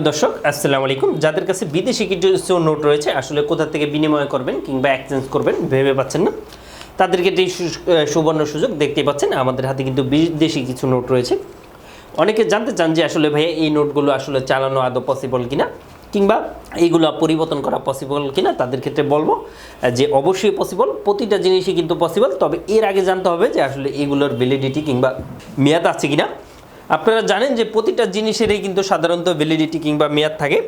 দর্শক, আসসালামু আলাইকুম। যাদের কাছে বিদেশি কিছু নোট রয়েছে, আসলে কোথা থেকে বিনিময় করবেন কিংবা এক্সচেঞ্জ করবেন, ভেবে পাচ্ছেন না? তাদেরকে সু- সুবর্ণ সুযোগ দেখতে পাচ্ছেন, আমাদের হাতে কিন্তু বিদেশি কিছু নোট রয়েছে। অনেকে জানতে চান যে আসলে ভাইয়া এই নোটগুলো আসলে চালানো আদৌ পসিবল কিনা, কিংবা এইগুলো পরিবর্তন করা পসিবল কিনা, তাদের ক্ষেত্রে বলব যে অবশ্যই পসিবল প্রতিটা জিনিসই কিন্তু পসিবল তবে এর আগে জানতে হবে যে আসলে এগুলোর ভ্যালিডিটি কিংবা মেয়াদ আছে কিনা। আপনারা জানেন যে প্রতিটা জিনিসেরই কিন্তু সাধারণত ভ্যালিডিটি কিংবা মেয়াদ থাকে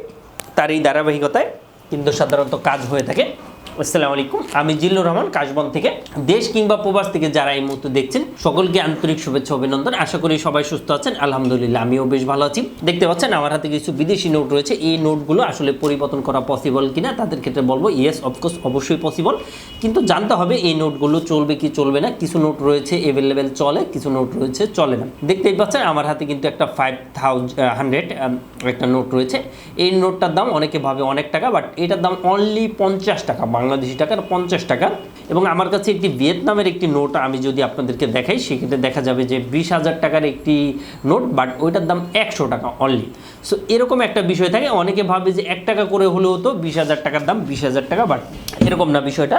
তার এই ধারাবাহিকতায় কিন্তু সাধারণত কাজ হয়ে থাকে। আসসালামু আলাইকুম। আমি জিল্লুর রহমান, কাশবন থেকে। দেশ কিংবা প্রবাস থেকে যারা এই মুহূর্তে দেখছেন, সকলকে আন্তরিক শুভেচ্ছা, অভিনন্দন। আশা করি সবাই সুস্থ আছেন। আলহামদুলিল্লাহ, আমিও বেশ ভালো আছি। দেখতে পাচ্ছেন, আমার হাতে কিছু বিদেশি নোট রয়েছে। এই নোটগুলো আসলে পরিবর্তন করা পসিবল কিনা, তাদের ক্ষেত্রে বলব ইয়েস অফকোর্স অবশ্যই পসিবল কিন্তু জানতে হবে, এই নোটগুলো চলবে কি চলবে না। কিছু নোট রয়েছে অ্যাভেলেবেল চলে, কিছু নোট রয়েছে চলে না। দেখতেই পাচ্ছেন, আমার হাতে কিন্তু একটা ফাইভ হান্ড্রেড একটা নোট রয়েছে। এই নোটটার দাম অনেকে ভাবে অনেক টাকা বাট এটার দাম অনলি পঞ্চাশ টাকা বাংলাদেশি টাকার পঞ্চাশ টাকা এবং আমার কাছে একটি ভিয়েতনামের একটি নোট আমি যদি আপনাদেরকে দেখাই, সেক্ষেত্রে দেখা যাবে যে বিশ হাজার টাকার একটি নোট, বাট ওইটার দাম একশো টাকা অনলি সো এরকম একটা বিষয় থাকে। অনেকে ভাবে যে এক টাকা করে হলেও তো বিশ হাজার টাকার দাম বিশ হাজার টাকা, বাট এরকম না বিষয়টা।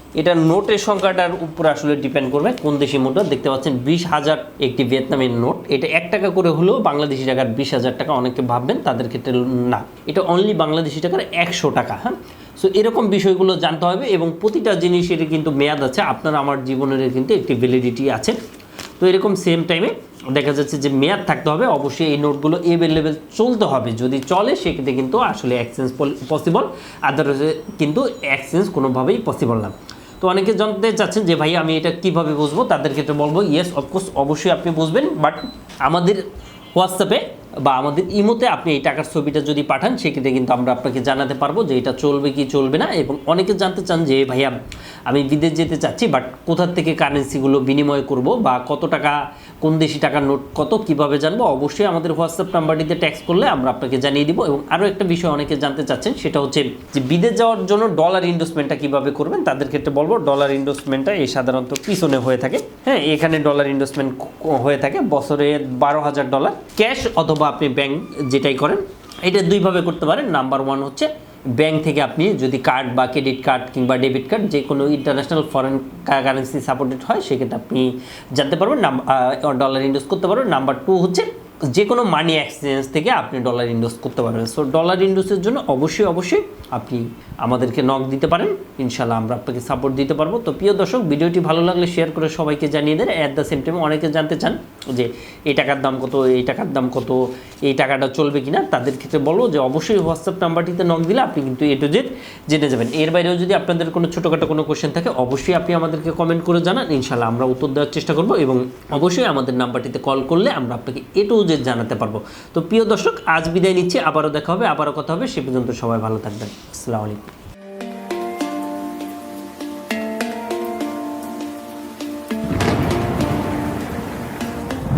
এটা নোটের সংখ্যাটার উপর আসলে ডিপেন্ড করবে কোন দেশি মুদ্রা। দেখতে পাচ্ছেন বিশ হাজার একটি ভিয়েতনামের নোট এটা এক টাকা করে হলেও বাংলাদেশি টাকার বিশ হাজার টাকা অনেকে ভাববেন, তাদের ক্ষেত্রে না। এটা অনলি বাংলাদেশি টাকার একশো টাকা হ্যাঁ? সো এরকম বিষয়গুলো জানতে হবে এবং প্রতিটা জিনিসের কিন্তু মেয়াদ আছে। আপনার, আমার জীবনের কিন্তু একটি ভ্যালিডিটি আছে। তো, এরকম সেম টাইমে দেখা যাচ্ছে যে মেয়াদ থাকতে হবে। অবশ্যই এই নোটগুলো এভেলেবেল চলতে হবে। যদি চলে, সেক্ষেত্রে কিন্তু আসলে এক্সচেঞ্জ পসিবল আদারওয়াইজ কিন্তু এক্সচেঞ্জ কোনোভাবেই পসিবল না। তো অনেকে জানতে চাচ্ছেন যে ভাই আমি এটা কীভাবে বুঝব? তাদের ক্ষেত্রে বলব ইয়েস অফকোর্স অবশ্যই আপনি বুঝবেন বাট আমাদের হোয়াটসঅ্যাপে বা আমাদের ইমোতে আপনি এই টাকার ছবিটা যদি পাঠান, সেক্ষেত্রে কিন্তু আমরা আপনাকে জানাতে পারব যে এটা চলবে কি চলবে না এবং অনেকে জানতে চান যে, ভাইয়া, আমি বিদেশ যেতে চাচ্ছি বাট কোথার থেকে কারেন্সিগুলো বিনিময় করব বা কত টাকা, কোন দেশি টাকার নোট কত, কীভাবে জানব? অবশ্যই আমাদের হোয়াটসঅ্যাপ নাম্বারটিতে ট্যাক্স করলে আমরা আপনাকে জানিয়ে দিব এবং আরও একটা বিষয় অনেকে জানতে চাচ্ছেন, সেটা হচ্ছে যে, বিদেশ যাওয়ার জন্য ডলার ইনভেস্টমেন্টটা কীভাবে করবেন? তাদের ক্ষেত্রে বলব ডলার ইনভেস্টমেন্টটা এই সাধারণত পিছনে হয়ে থাকে। হ্যাঁ এখানে ডলার ইনভেস্টমেন্ট হয়ে থাকে। বছরে বারো হাজার ডলার ক্যাশ অথবা আপনি ব্যাংক যেটাই করেন, এটা দুইভাবে করতে পারেন। নাম্বার ওয়ান হচ্ছে ব্যাংক থেকে আপনি যদি কার্ড বা ক্রেডিট কার্ড কিংবা ডেবিট কার্ড যে কোনো ইন্টারন্যাশনাল ফরেন কারেন্সি সাপোর্টেড হয়, সেক্ষেত্রে আপনি জানতে পারবেন ডলার ইনভেস্ট করতে পারবেন। নাম্বার টু হচ্ছে যে কোনো মানি এক্সচেঞ্জ থেকে আপনি ডলার ইনভেস্ট করতে পারবেন। সো ডলার ইনভেস্টের জন্য অবশ্যই অবশ্যই আপনি আমাদেরকে নক দিতে পারেন। ইনশাল্লাহ আমরা আপনাকে সাপোর্ট দিতে পারব। তো, প্রিয় দর্শক, ভিডিওটি ভালো লাগলে শেয়ার করে সবাইকে জানিয়ে দেন। অ্যাট দ্য সেম টাইম অনেকে জানতে চান যে, এই টাকার দাম কত, এই টাকার দাম কত, এই টাকাটা চলবে কিনা? তাদের ক্ষেত্রে বলব যে, অবশ্যই হোয়াটসঅ্যাপ নাম্বারটিতে নক দিলে আপনি কিন্তু এ টু জেড জেনে যাবেন। এর বাইরেও যদি আপনাদের কোনো ছোটোখাটো কোনো কোশ্চেন থাকে, অবশ্যই আপনি আমাদেরকে কমেন্ট করে জানান। ইনশাল্লাহ আমরা উত্তর দেওয়ার চেষ্টা করব এবং অবশ্যই আমাদের নাম্বারটিতে কল করলে আমরা আপনাকে এ টু জেড জানাতে পারব। তো প্রিয় দর্শক, আজ বিদায় নিচ্ছি। আবারও দেখা হবে, আবারও কথা হবে। সে পর্যন্ত সবাই ভালো থাকবেন। আসসালামু আলাইকুম।